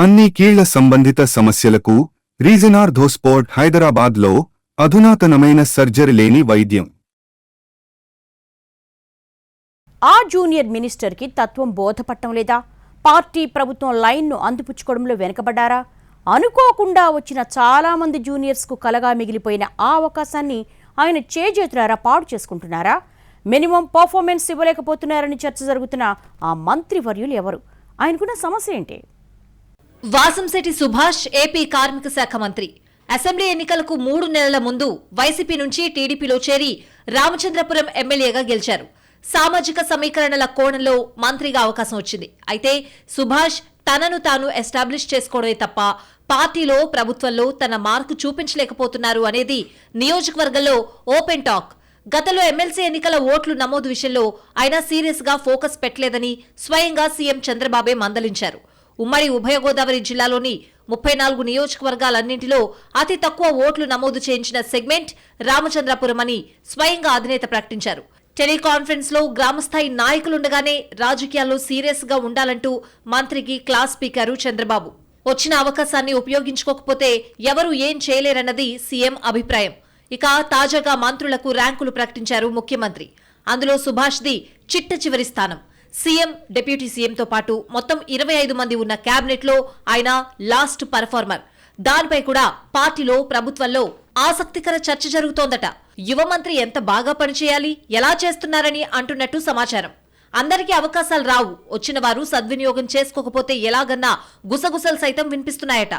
అన్ని కీళ్ళ సంబంధిత సమస్యలకు రీజనార్ధోస్పోర్ట్ హైదరాబాద్లో అధునాతనమైన సర్జరీ లేని వైద్యం. ఆ జూనియర్ మినిస్టర్కి తత్వం బోధపట్టం లేదా? పార్టీ ప్రభుత్వం లైన్ను అందిపుచ్చుకోవడంలో వెనకబడ్డారా? అనుకోకుండా వచ్చిన చాలామంది జూనియర్స్కు కలగా మిగిలిపోయిన ఆ అవకాశాన్ని ఆయన చేజేతులారా పాడు చేసుకుంటున్నారా? మినిమం పర్ఫార్మెన్స్ ఇవ్వలేకపోతున్నారని చర్చ జరుగుతున్న ఆ మంత్రివర్యులు ఎవరు? ఆయనకున్న సమస్య ఏంటి? వాసంశెట్టి సుభాష్ ఏపీ కార్మిక శాఖ మంత్రి. అసెంబ్లీ ఎన్నికలకు మూడు నెలల ముందు వైసీపీ నుంచి టీడీపీలో చేరి రామచంద్రపురం ఎమ్మెల్యేగా గెలిచారు. సామాజిక సమీకరణల కోణంలో మంత్రిగా అవకాశం వచ్చింది. అయితే సుభాష్ తనను తాను ఎస్టాబ్లిష్ చేసుకోవడమే తప్ప పార్టీలో ప్రభుత్వంలో తన మార్కు చూపించలేకపోతున్నారు అనేది నియోజకవర్గంలో ఓపెన్ టాక్. గతంలో ఎమ్మెల్సీ ఎన్నికల ఓట్లు నమోదు విషయంలో ఆయన సీరియస్గా ఫోకస్ పెట్టలేదని స్వయంగా సీఎం చంద్రబాబే మందలించారు. ఉమ్మడి ఉభయ గోదావరి జిల్లాలోని ముప్పై నాలుగు నియోజకవర్గాలన్నింటిలో అతి తక్కువ ఓట్లు నమోదు చేయించిన సెగ్మెంట్ రామచంద్రపురం అని స్వయంగా అధినేత ప్రకటించారు. టెలికాన్ఫరెన్స్లో గ్రామస్థాయి నాయకులుండగానే రాజకీయాల్లో సీరియస్గా ఉండాలంటూ మంత్రికి క్లాస్ స్పీకరు చంద్రబాబు. వచ్చిన అవకాశాన్ని ఉపయోగించుకోకపోతే ఎవరు ఏం చేయలేరన్నది సీఎం అభిప్రాయం. ఇక తాజాగా మంత్రులకు ర్యాంకులు ప్రకటించారు ముఖ్యమంత్రి. అందులో సుభాష్ది చిట్ట చివరి స్థానం. సీఎం డిప్యూటీ సీఎంతో పాటు మొత్తం ఇరవై ఐదు మంది ఉన్న క్యాబినెట్లో ఆయన లాస్ట్ పర్ఫార్మర్. దానిపై కూడా పార్టీలో ప్రభుత్వంలో ఆసక్తికర చర్చ జరుగుతోందట. యువ మంత్రి ఎంత బాగా పనిచేయాలి ఎలా చేస్తున్నారని అంటున్నట్టు సమాచారం. అందరికీ అవకాశాలు రావు. వచ్చిన వారు సద్వినియోగం చేసుకోకపోతే ఎలాగన్నా గుసగుసలు సైతం వినిపిస్తున్నాయట.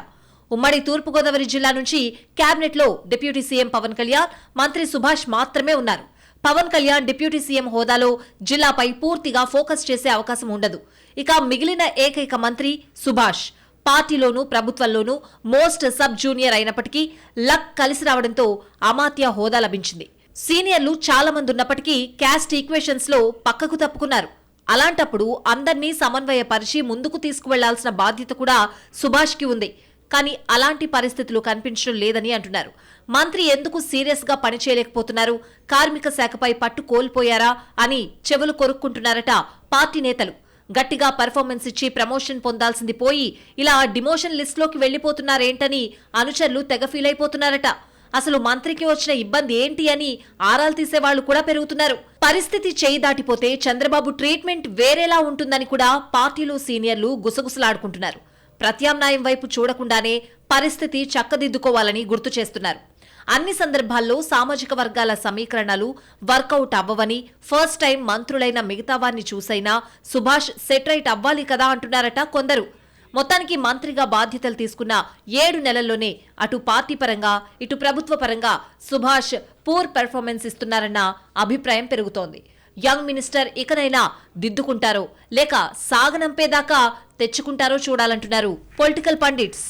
ఉమ్మడి తూర్పుగోదావరి జిల్లా నుంచి క్యాబినెట్లో డిప్యూటీ సీఎం పవన్ కళ్యాణ్ మంత్రి సుభాష్ మాత్రమే ఉన్నారు. పవన్ కళ్యాణ్ డిప్యూటీ సీఎం హోదాలో జిల్లాపై పూర్తిగా ఫోకస్ చేసే అవకాశం ఉండదు. ఇక మిగిలిన ఏకైక మంత్రి సుభాష్. పార్టీలోనూ ప్రభుత్వంలోనూ మోస్ట్ సబ్ జూనియర్ అయినప్పటికీ లక్ కలిసి రావడంతో అమాత్య హోదా లభించింది. సీనియర్లు చాలా మంది ఉన్నప్పటికీ క్యాస్ట్ ఈక్వేషన్స్లో పక్కకు తప్పుకున్నారు. అలాంటప్పుడు అందర్నీ సమన్వయపరిచి ముందుకు తీసుకువెళ్ళాల్సిన బాధ్యత కూడా సుభాష్కి ఉంది. కానీ అలాంటి పరిస్థితులు కనిపించడం లేదని అంటున్నారు. మంత్రి ఎందుకు సీరియస్గా పనిచేయలేకపోతున్నారు? కార్మిక శాఖపై పట్టు కోల్పోయారా అని చెవులు కొరుక్కుంటున్నారట పార్టీ నేతలు. గట్టిగా పర్ఫార్మెన్స్ ఇచ్చి ప్రమోషన్ పొందాల్సింది పోయి ఇలా డిమోషన్ లిస్టులోకి వెళ్ళిపోతున్నారేంటని అనుచరులు తెగ ఫీల్ అయిపోతున్నారట. అసలు మంత్రికి వచ్చిన ఇబ్బంది ఏంటి అని ఆరాలు తీసేవాళ్ళు కూడా పెరుగుతున్నారు. పరిస్థితి చేయి దాటిపోతే చంద్రబాబు ట్రీట్మెంట్ వేరేలా ఉంటుందని కూడా పార్టీలో సీనియర్లు గుసగుసలాడుకుంటున్నారు. ప్రత్యామ్నాయం వైపు చూడకుండానే పరిస్థితి చక్కదిద్దుకోవాలని గుర్తు చేస్తున్నారు. అన్ని సందర్భాల్లో సామాజిక వర్గాల సమీకరణలు వర్కౌట్ అవ్వవని ఫస్ట్ టైం మంత్రులైన మిగతా వారిని చూసైనా సుభాష్ సెటరైట్ అవ్వాలి కదా అంటున్నారట కొందరు. మొత్తానికి మంత్రిగా బాధ్యతలు తీసుకున్న ఏడు నెలల్లోనే అటు పార్టీ పరంగా ఇటు ప్రభుత్వ పరంగా సుభాష్ పూర్ పెర్ఫార్మెన్స్ ఇస్తున్నారన్న అభిప్రాయం పెరుగుతోంది. యంగ్ మినిస్టర్ ఇకనైనా దిద్దుకుంటారో లేక సాగనంపేదాకా తెచ్చుకుంటారో చూడాలంటున్నారు పొలిటికల్ పండిట్స్.